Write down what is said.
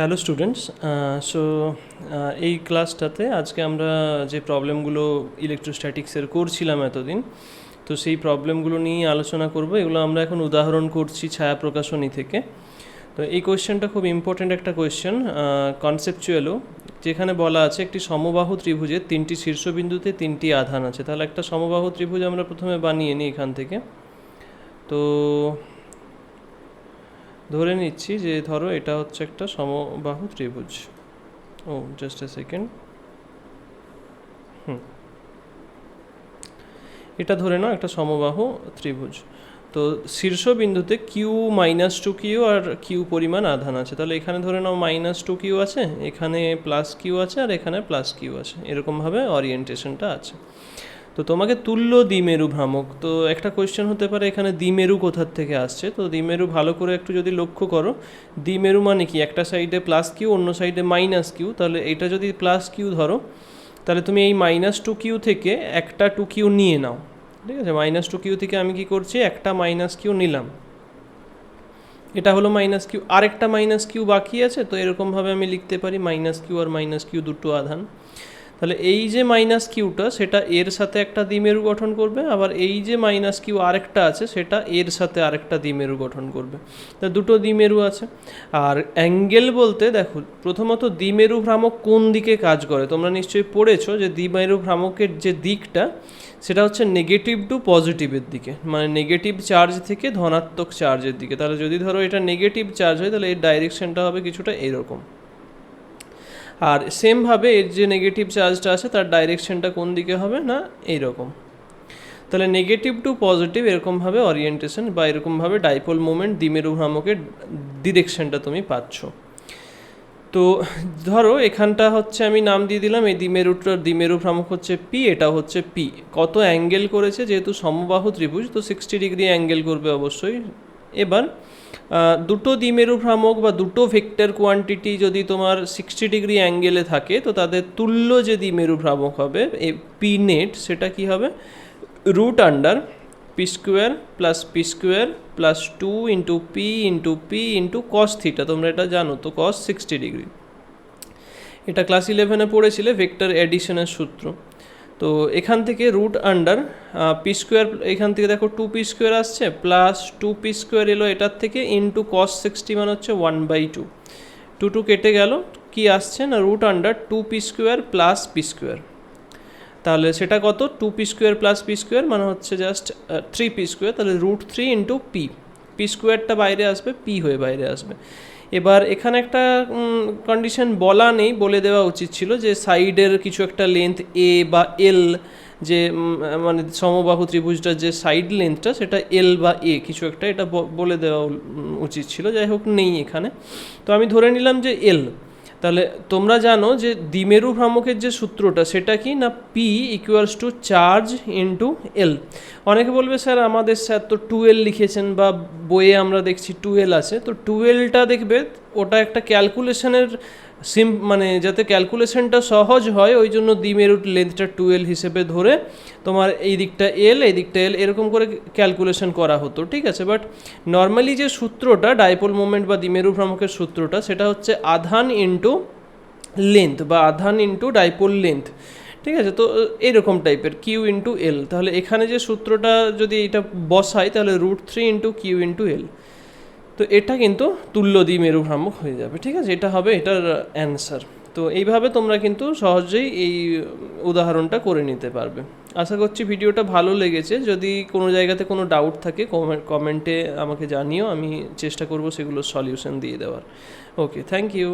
Hello students so এই ক্লাসটাতে আজকে আমরা যে প্রবলেমগুলো ইলেকট্রোস্ট্যাটিক্সের করছিলাম এতদিন, তো সেই প্রবলেমগুলো নিয়ে আলোচনা করব। এগুলো আমরা এখন উদাহরণ করছি ছায়া প্রকাশনী থেকে। তো এই কোয়েশ্চেনটা খুব ইম্পর্ট্যান্ট একটা কোয়েশ্চেন কনসেপচুয়ালও যেখানে বলা আছে, একটি সমবাহু ত্রিভুজের তিনটি শীর্ষবিন্দুতে তিনটি আধান আছে। তাহলে একটা সমবাহু ত্রিভুজ আমরা প্রথমে বানিয়ে নিই এখান থেকে। তো ধরে নিচ্ছি যে ধরো এটা হচ্ছে একটা সমবাহু ত্রিভুজ। ও জাস্ট এ সেকেন্ড হুম। এটা ধরে নাও একটা সমবাহু ত্রিভুজ। তো শীর্ষবিন্দুতে কিউ মাইনাস টু কিউ আর কিউ পরিমাণ আধান আছে। তাহলে এখানে ধরে নাও মাইনাস টু কিউ আছে, এখানে প্লাস কিউ আছে আর এখানে প্লাস কিউ আছে। এরকমভাবে অরিয়েন্টেশনটা আছে। তো তোমাকে তুল্য দ্বিমেরু ভ্রামক। তো একটা কোয়েশ্চেন হতে পারে এখানে দ্বিমেরু কোথার থেকে আসছে? তো দ্বিমেরু ভালো করে একটু যদি লক্ষ্য করো, দ্বিমেরু মানে কি? একটা সাইডে প্লাস কিউ অন্য সাইডে মাইনাস কিউ তাহলে এটা যদি প্লাস কিউ ধরো, তাহলে তুমি এই মাইনাস টু কিউ থেকে একটা টু কিউ নিয়ে নাও। ঠিক আছে? মাইনাস টু কিউ থেকে আমি কি করছি? একটা মাইনাস কিউ নিলাম। এটা হলো মাইনাস কিউ আরেকটা মাইনাস কিউ বাকি আছে, তো এরকমভাবে আমি লিখতে পারি মাইনাস কিউ আর মাইনাস কিউ দুটো আধান। তাহলে এই যে মাইনাস কিউটা সেটা এর সাথে একটা দ্বিমেরু গঠন করবে, আবার এই যে মাইনাস কিউ আরেকটা আছে সেটা এর সাথে আরেকটা দ্বিমেরু গঠন করবে। তা দুটো দ্বিমেরু আছে। আর অ্যাঙ্গেল বলতে দেখো, প্রথমত দ্বিমেরু ভ্রামক কোন দিকে কাজ করে? তোমরা নিশ্চয়ই পড়েছো যে দ্বিমেরু ভ্রামকের যে দিকটা, সেটা হচ্ছে নেগেটিভ টু পজিটিভের দিকে মানে নেগেটিভ চার্জ থেকে ধনাত্মক চার্জের দিকে। তাহলে যদি ধরো এটা নেগেটিভ চার্জ হয়, তাহলে এর ডাইরেকশনটা হবে কিছুটা এরকম। আর সেমভাবে এর যে নেগেটিভ চার্জটা আছে, তার ডাইরেকশনটা কোন দিকে হবে না এইরকম। তাহলে নেগেটিভ টু পজিটিভ এরকমভাবে অরিয়েন্টেশন বা এরকমভাবে ডাইপোল মোমেন্ট দ্বিমেরু ভ্রামকের ডিরেকশনটা তুমি পাচ্ছ। তো ধরো এখানটা হচ্ছে আমি নাম দিয়ে দিলাম, এই দ্বিমেরুটার দ্বিমেরু ভ্রামক হচ্ছে পি এটা হচ্ছে পি কত অ্যাঙ্গেল করেছে, যেহেতু সমবাহু ত্রিভুজ, তো সিক্সটি ডিগ্রি অ্যাঙ্গেল করবে অবশ্যই। এবার দুটো দ্বিমেরু ভ্রামক বা দুটো ভেক্টর কোয়ান্টিটি যদি তোমার সিক্সটি ডিগ্রি অ্যাঙ্গেলে থাকে, তো তাদের তুল্য যে দ্বিমেরু ভ্রামক হবে পি নেট সেটা কি হবে? Root under P square plus P square plus two into P into P into cos theta তোমরা এটা জানো তো কস সিক্সটি ডিগ্রি এটা ক্লাস ইলেভেনে পড়েছিলে ভেক্টর অ্যাডিশনের সূত্র। তো এখান থেকে রুট আন্ডার পি স্কোয়ার এখান থেকে দেখো টু পি স্কোয়ার আসছে প্লাস টু পি স্কোয়ার এলো এটার থেকে ইন্টু কস সিক্সটি মানে হচ্ছে one by two two two কেটে গেল, কি আসছে না root under two P square plus P square তাহলে সেটা কত? Two P square plus P square মানে হচ্ছে জাস্ট থ্রি পি স্কোয়ার তাহলে root three into P P স্কোয়ারটা বাইরে আসবে পি হয়ে বাইরে আসবে। এবার এখানে একটা কন্ডিশন বলা নেই, বলে দেওয়া উচিত ছিল যে সাইডের কিছু একটা লেন্থ এ বা এল যে মানে সমবাহু ত্রিভুজটার যে সাইড লেন্থটা সেটা এল বা এ কিছু একটা এটা বলে দেওয়া উচিত ছিল। যাই হোক, নেই এখানে। তো আমি ধরে নিলাম যে এল তাহলে তোমরা জানো যে দ্বিমেরু ভ্রামকের যে সূত্রটা, সেটা কি না P equals two charge into L অনেকে বলবে, স্যার, আমাদের স্যার তো টুয়েল লিখেছেন বা বইয়ে আমরা দেখছি টুয়েল আছে। তো টুয়েলটা দেখবে, ওটা একটা ক্যালকুলেশনের সিম মানে যাতে ক্যালকুলেশনটা সহজ হয়, ওই জন্য দ্বিমেরুর লেন্থটা টুয়েল হিসেবে ধরে তোমার এই দিকটা এল এই দিকটা এল এরকম করে ক্যালকুলেশন করা হতো, ঠিক আছে? বাট নর্মালি যে সূত্রটা, ডাইপোল মোমেন্ট বা দ্বিমেরু ভ্রামকের সূত্রটা, সেটা হচ্ছে আধান ইন্টু লেন্থ বা আধান ইন্টু ডাইপোল লেন্থ, ঠিক আছে? তো এইরকম টাইপের কিউ ইন্টু এল তাহলে এখানে যে সূত্রটা যদি এটা বসাই, তাহলে root three into Q into L তো এটা কিন্তু তুল্য দ্বিমেরু ভ্রামক হয়ে যাবে, ঠিক আছে? এটা হবে এটার অ্যান্সার তো এইভাবে তোমরা কিন্তু সহজেই এই উদাহরণটা করে নিতে পারবে। আশা করছি ভিডিওটা ভালো লেগেছে। যদি কোনো জায়গাতে কোনো ডাউট থাকে কমেন্টে আমাকে জানিও, আমি চেষ্টা করব সেগুলোর সলিউশন দিয়ে দেওয়ার। Okay thank you